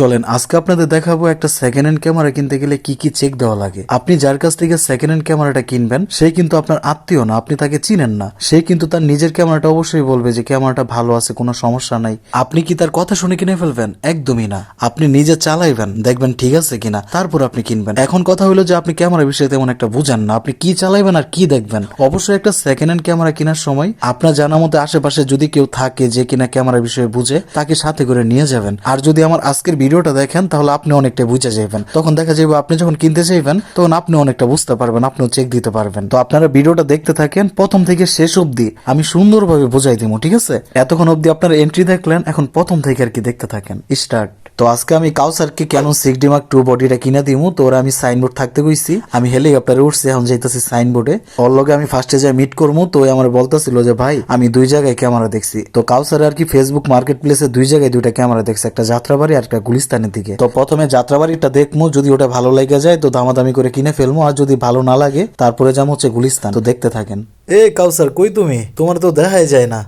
চলেন, আজকে আপনাদের দেখাবো একটা সেকেন্ড হ্যান্ড ক্যামেরা কিনতে গেলে কি কি চেক দেওয়া লাগে। আপনি যার কাছ থেকে সেকেন্ড হ্যান্ড ক্যামেরাটা কিনবেন, সে কিন্তু আপনার আত্মীয় না, আপনি তাকে চিনেন না। সে কিন্তু তার নিজের ক্যামেরাটা অবশ্যই বলবে যে ক্যামেরাটা ভালো আছে, কোনো সমস্যা নাই। আপনি কি তার কথা শুনে কিনে ফেলবেন? একদমই না। আপনি নিজে চালাইবেন, দেখবেন ঠিক আছে কিনা, তারপর আপনি কিনবেন। এখন কথা হলো যে, আপনি ক্যামেরা বিষয়ে তেমন একটা বুঝেন না, আপনি কি চালাইবেন আর কি দেখবেন? অবশ্যই একটা সেকেন্ড হ্যান্ড ক্যামেরা কেনার সময় আপনার জানা মতো আশেপাশে যদি কেউ থাকে যে কিনা ক্যামেরা বিষয়ে বুঝে, তাকে সাথে করে নিয়ে যাবেন। আর যদি আমার আজকের ভিডিওটা দেখেন, তাহলে আপনি অনেকটা বুঝে যাবেন তখন দেখা যাবে আপনি যখন কিনতে চাইবেন তখন আপনি অনেকটা বুঝতে পারবেন, আপনিও চেক দিতে পারবেন। তো আপনারা ভিডিওটা দেখতে থাকেন, প্রথম থেকে শেষ অবধি। আমি সুন্দরভাবে বোঝাই দিব ঠিক আছে? এতক্ষণ অবধি আপনারা এন্ট্রি দেখলেন, এখন প্রথম থেকে আর কি দেখতে থাকেন। স্টার্ট তো আজকে আমি কাউসারকে কেন সিক্স ডিমার্ক টু বডিটা কিনে দিমু, তো ওরা আমি সাইনবোর্ড থাকতে কইছি। আমি হেলিকপ্টারে উঠছি, এখন যাইতেছি সাইনবোর্ডে ওর লগে আমি ফার্স্টে যাই মিট করব তো আমার বলতেছিল যে, ভাই, আমি দুই জায়গায় ক্যামেরা দেখছি। তো কাউসারে আর কি ফেসবুক মার্কেট প্লেসে দুই জায়গায় দুইটা ক্যামেরা দেখছি, একটা যাত্রাবাড়ি আর একটা গুলিস্তানের দিকে। তো প্রথমে যাত্রাবাড়িটা দেখব যদি ওটা ভালো লেগে যায় তো দামাদামি করে কিনে ফেলব আর যদি ভালো না লাগে তারপরে যাব হচ্ছে গুলিস্তান। তো দেখতে থাকেন। এ কাউসার, কই তুমি? তোমার তো দেখাই যায় না।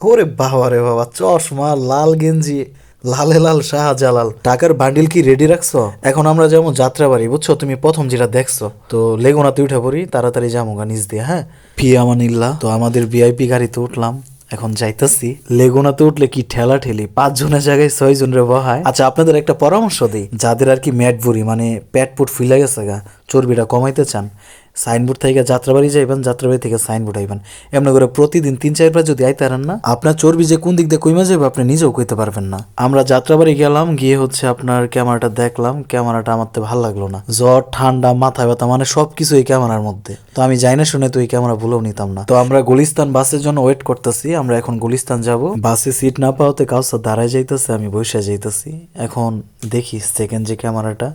ওরে বাবা রে বাবা, চশমা, লাল গেঞ্জি, লালে লাল শাহজালাল। টাকার বান্ডিল কি রেডি রাখছো? এখন আমরা যাব যাত্রাবাড়ি, বুঝছ? তুমি প্রথম যেটা দেখছ। তো লেগুনাতে উঠে পড়ি, তাড়াতাড়ি যাব গা নিচ দিয়ে হ্যাঁ? ফি আমানিল্লা তো আমাদের ভিআইপি গাড়িতে উঠলাম। এখন যাইতেছি। লেগুনাতে উঠলে কি ঠেলা ঠেলি? পাঁচ জনের জায়গায় ছয় জনের বহায়। আচ্ছা আপনাদের একটা পরামর্শ দিই। যাদের আর কি ম্যাট বুড়ি মানে প্যাট পুট ফুলে গেছে গা, চর্বিটা কমাইতে চান সাইনবোর্ড থেকে যাত্রাবাড়ি যাইবেন, যাত্রাবাড়ি থেকে সাইনবোর্ড আইবেন। এমনি করে প্রতিদিন তিন, চারবার যদি আইতারেন না, আপনার চর্বি যে কোন দিক দিয়ে কইমা যাবে আপনি নিজেও কইতে পারবেন না। আমরা যাত্রাবাড়ি গেলাম, গিয়ে হচ্ছে আপনার ক্যামেরাটা দেখলাম, ক্যামেরাটা আমার তো ভালো লাগল না। জ্বর, ঠান্ডা, মাথা ব্যথা মানে সবকিছু এই ক্যামেরার মধ্যে। তো আমি যাই না শুনে তো এই ক্যামেরা ভুলেও নিতাম না। তো আমরা গুলিস্তান বাসের জন্য ওয়েট করতেছি, আমরা এখন গুলিস্তান যাব। বাসে সিট না পাওয়াতে কাউসা দাঁড়ায় যাইতেছে, আমি বসে যাইতেছি। এখন দেখি সেকেন্ড যে ক্যামেরাটা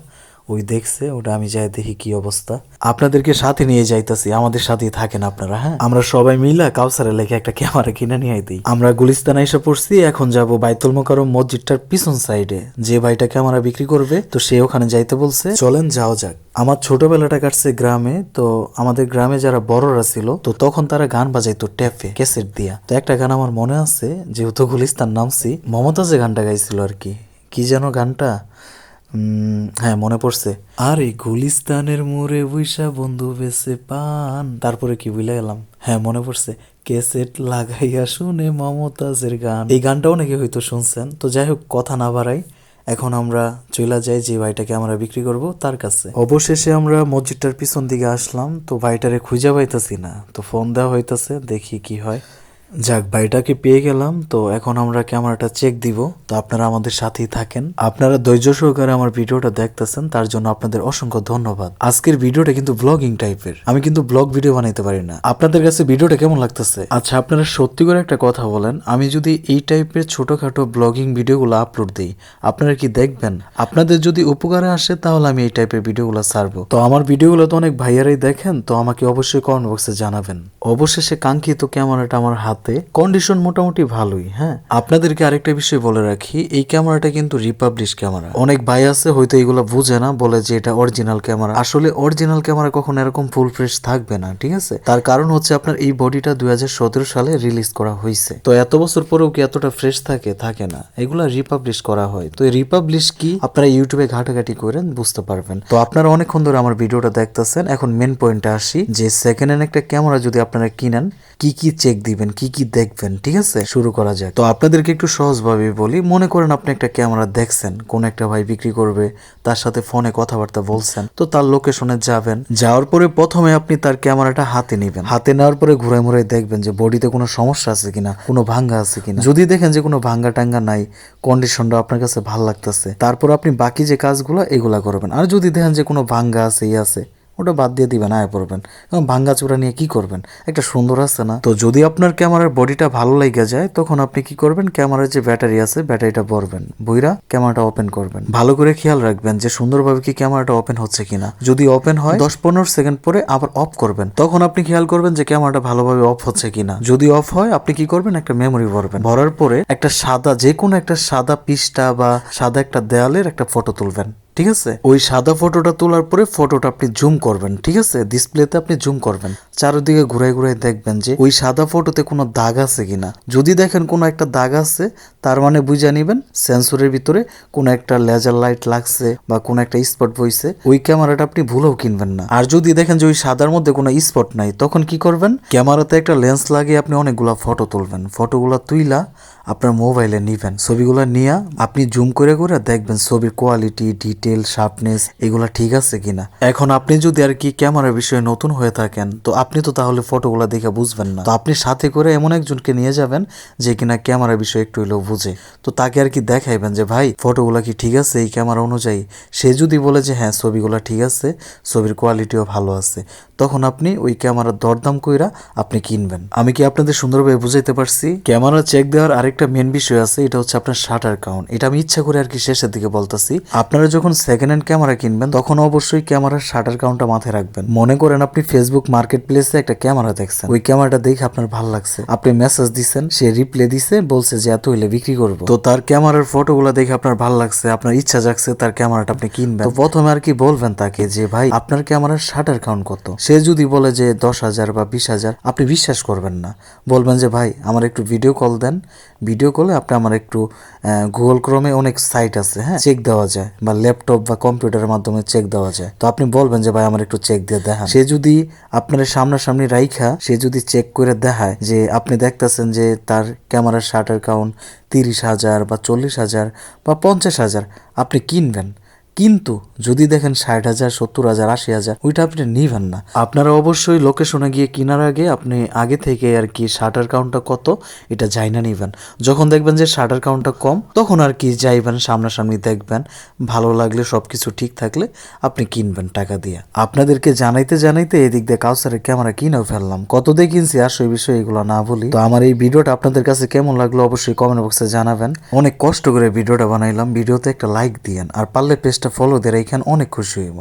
ওই দেখছে, ওটা আমি যাই দেখি কি অবস্থা। আপনাদেরকে সাথে নিয়ে যাইতাছি, আমাদের সাথেই থাকেন আপনারা হ্যাঁ? আমরা সবাই মিলা কাউসারের লেগে একটা ক্যামেরা কিনে নিয়ে দিই আমরা গুলিস্তান এসে পড়ছি, এখন যাব বাইতুল মোকারম মসজিদটার পিছন সাইডে। যে ভাইটা ক্যামেরা বিক্রি করবে, তো সে ওখানে যাইতে বলছে, চলেন যাও যাক। আমার ছোটবেলাটা কাটছে গ্রামে, তো আমাদের গ্রামে যারা বড়রা ছিল, তো তখন তারা গান বাজাইতো ট্যাপে ক্যাসেট দিয়া। তো একটা গান আমার মনে আছে, যেহেতু গুলিস্তান নামছি, মমতাজে গানটা গাইছিল আর কি। কি যেন গানটা? হ্যাঁ মনে পড়ছে। আর এই গুলিস্তানের মোড়ে বৈশা বন্ধু বেসে পান। তারপরে কি বুঝলে গেলাম? হ্যাঁ মনে পড়ছে। কেসেট লাগাইয়া শুনে মমতাজের গান। এই গানটাও নাকি হয়তো শুনছেন। তো যাই হোক কথা না বাড়াই। এখন আমরা চলে যাই যে ভাইটাকে আমরা বিক্রি করব তার কাছে। অবশেষে আমরা মসজিদটার পিছন দিকে আসলাম। তো ভাইটারে খুঁজে পাইতাছি না। তো ফোন দেওয়া হইতাছে দেখি কি হয়। যাক, ভাইটাকে পেয়ে গেলাম, তো এখন আমরা ক্যামেরাটা চেক দিব, তো আপনারা আমাদের সাথেই থাকেন। আপনারা ধৈর্য সহকারে আমার ভিডিওটা দেখতেছেন, তার জন্য আপনাদের অসংখ্য ধন্যবাদ। আজকের ভিডিওটা কিন্তু ব্লগিং টাইপের আমি কিন্তু ব্লগ ভিডিও বানাইতে পারি না। আপনাদের কাছে ভিডিওটা কেমন লাগতেছে? আচ্ছা আপনারা সত্যি করে একটা কথা বলেন, আমি যদি এই টাইপের ছোটখাটো ব্লগিং ভিডিওগুলো আপলোড দিই, আপনারা কি দেখবেন? আপনাদের যদি উপকারে আসে, তাহলে আমি এই টাইপের ভিডিওগুলো ছাড়বো। তো আমার ভিডিওগুলো তো অনেক ভাইয়ারাই দেখেন, তো আমাকে অবশ্যই কমেন্ট বক্সে জানাবেন। অবশেষে কাঙ্ক্ষিত ক্যামেরাটা আমার হাতে কন্ডিশন মোটামুটি ভালোই হ্যাঁ? আপনাদেরকে আরেকটা বিষয় বলে রাখি, এই ক্যামেরাটা কিন্তু রিপাবলিশ ক্যামেরা। অনেক ভাই আছে, হয়তো এগুলো বুঝে না, বলে যে এটা অরিজিনাল ক্যামেরা। আসলে অরিজিনাল ক্যামেরা কখন এরকম ফুল ফ্রেশ থাকবে না, ঠিক আছে? তার কারণ হচ্ছে আপনার এই বডিটা দুই সালে রিলিজ করা হয়েছে। তো এত বছর পরেও কি এতটা ফ্রেশ থাকে? থাকে না। এগুলা রিপাবলিশ করা হয়। তো রিপাবলিশ কি? আপনারা ইউটিউবে ঘাটাঘাটি করেন, বুঝতে পারবেন। তো আপনারা অনেকক্ষণ ধরে আমার ভিডিওটা দেখতেছেন। এখন মেন পয়েন্টে আসি, যে সেকেন্ড হ্যান্ড একটা ক্যামেরা যদি আপনারা কিনেন, কি কি চেক দিবেন, কি কি দেখবেন, ঠিক আছে? শুরু করা যাক। তো আপনাদেরকে একটু সহজভাবে বলি, মনে করেন আপনি একটা ক্যামেরা দেখছেন, কোন একটা ভাই বিক্রি করবে, তার সাথে ফোনে কথাবার্তা বলছেন, তো তার লোকেশনে যাবেন, যাওয়ার পরে প্রথমে আপনি তার ক্যামেরাটা হাতে নেবেন। হাতে নেওয়ার পরে ঘুরে ঘুরে দেখবেন যে বডিতে কোনো সমস্যা আছে কিনা, কোনো ভাঙ্গা আছে কিনা। যদি দেখেন যে কোনো ভাঙ্গা টাঙ্গা নাই কন্ডিশনটা আপনার কাছে ভালো লাগতেছে, তারপর আপনি বাকি যে কাজগুলো, এগুলা করবেন। আর যদি দেখেন যে কোনো ভাঙ্গা আছে ই আছে ওটা বাদ দিয়ে দিবেন, আয় পড়বেন। এবং ভাঙ্গা চূড়া নিয়ে কি করবেন? একটা সুন্দর আছে না? তো যদি আপনার ক্যামেরার বডিটা ভালো লেগে যায়, তখন আপনি কি করবেন? ক্যামেরার যে ব্যাটারি আছে, ব্যাটারিটা ভরবেন। বইরা, ক্যামেরাটা ওপেন করবেন। ভালো করে খেয়াল রাখবেন যে সুন্দরভাবে কি ক্যামেরাটা ওপেন হচ্ছে কিনা। যদি ওপেন হয়, দশ পনেরো সেকেন্ড পরে আবার অফ করবেন। তখন আপনি খেয়াল করবেন যে ক্যামেরাটা ভালোভাবে অফ হচ্ছে কিনা। যদি অফ হয়, আপনি কি করবেন? একটা মেমোরি ভরবেন। ভরার পরে একটা সাদা যে কোনো একটা সাদা পিসটা বা সাদা একটা দেয়ালের একটা ফটো তুলবেন। ঠিক আছে? ওই সাদা ফটোটা তোলার পরে ফটোটা আপনি জুম করবেন, ঠিক আছে? ডিসপ্লেতে আপনি জুম করবেন। চারিদিকে ঘুরাই ঘুরাই দেখবেন যে ওই সাদা ফটোতে কোনো দাগ আছে কিনা। যদি দেখেন কোনো একটা দাগ আছে, তার মানে বুঝে নিবেন সেন্সরের ভিতরে কোনো একটা লেজার লাইট লাগছে বা কোনো একটা স্পট বইছে, ওই ক্যামেরাটা আপনি ভুলেও কিনবেন না। আর যদি দেখেন যে ওই সাদার মধ্যে কোনো স্পট নাই, তখন কি করবেন? ক্যামেরাতে একটা লেন্স লাগিয়ে আপনি অনেকগুলা ফটো তুলবেন। ফটোগুলা তুইলা আপনার মোবাইলে নিবেন। ছবিগুলো নিয়ে আপনি জুম করে করে দেখবেন ছবির কোয়ালিটি ডিটেল শার্পনেস এগুলা ঠিক আছে কিনা। এখন আপনি যদি আর কি ক্যামেরার বিষয়ে নতুন হয়ে থাকেন, তো আপনি তো তাহলে ফটোগুলো দেখে বুঝবেন না। তো আপনি সাথে করে এমন একজনকে নিয়ে যাবেন যে কিনা ক্যামেরার বিষয়ে একটু হলেও বুঝে। তো তাকে আর কি দেখাইবেন যে, ভাই ফটোগুলো কি ঠিক আছে এই ক্যামেরা অনুযায়ী? সে যদি বলে যে হ্যাঁ ছবিগুলো ঠিক আছে, ছবির কোয়ালিটিও ভালো আছে। তখন আপনি ওই ক্যামেরার দরদাম কইরা আপনি কিনবেন। আমি কি আপনাদের সুন্দরভাবে বুঝাইতে পারছি? ক্যামেরা চেক দেওয়ার আরেকটা মেন বিষয় আছে, এটা হচ্ছে আপনার শাটার কাউন্ট এটা আমি ইচ্ছা করে আর কি শেষের দিকে বলতেছি। আপনারা যখন সেকেন্ড হ্যান্ড ক্যামেরা কিনবেন, তখন অবশ্যই ক্যামেরার শাটার কাউন্টটা মাথায় রাখবেন। মনে করেন আপনি ফেসবুক মার্কেট প্লেসে একটা ক্যামেরা দেখছেন। ওই ক্যামেরাটা দেখে আপনার ভালো লাগছে। আপনি মেসেজ দিচ্ছেন সে রিপ্লে দিছে, বলছে যে, এত হইলে বিক্রি করব। তো তার ক্যামেরার ফটোগুলো দেখে আপনার ভালো লাগছে, আপনার ইচ্ছা জাগছে, তার ক্যামেরাটা আপনি কিনবেন। তো প্রথমে আর কি বলবেন তাকে যে, ভাই, আপনার ক্যামেরার শাটার কাউন্ট কত? সে যদি বলে যে দশ হাজার বা বিশ হাজার, আপনি বিশ্বাস করবেন না। বলবেন যে, ভাই, আমার একটু ভিডিও কল দেন। ভিডিও কলে আপনি আমার একটু গুগল ক্রমে অনেক সাইট আছে হ্যাঁ? চেক দেওয়া যায় বা ল্যাপটপ বা কম্পিউটারের মাধ্যমে চেক দেওয়া যায়। তো আপনি বলবেন যে, ভাই, আমার একটু চেক দিয়ে দেখান। সে যদি আপনার সামনাসামনি রাইখা, সে যদি চেক করে দেখায় যে, আপনি দেখতেছেন যে, তার ক্যামেরার শাটার কাউন্ট তিরিশ হাজার বা চল্লিশ হাজার বা পঞ্চাশ হাজার, আপনি কিনবেন। কিন্তু যদি দেখেন ষাট হাজার সত্তর হাজার আশি হাজার ওইটা আপনি নিবেন না। আপনারা অবশ্যই লোকেশনে গিয়ে কেনার আগে আপনি আগে থেকে আর কি শাটার কাউন্টটা কত, এটা যাই না নিবেন। যখন দেখবেন যে শাটার কাউন্টটা কম, তখন আর কি যাইবেন, সামনাসামনি দেখবেন, ভালো লাগলে সব কিছু ঠিক থাকলে আপনি কিনবেন টাকা দিয়ে। আপনাদেরকে জানাইতে জানাইতে এদিক দিয়ে কাউসারের ক্যামেরা কিনেও ফেললাম। কত দিয়ে কিনছি আর সেই বিষয়ে এগুলো না বলি। তো আমার এই ভিডিওটা আপনাদের কাছে কেমন লাগল অবশ্যই কমেন্ট বক্সে জানাবেন। অনেক কষ্ট করে ভিডিওটা বানাইলাম। ভিডিওতে একটা লাইক দিয়েন। আর পারলে পেজটা ফলো দিয়ে অনেক খুশি হইব।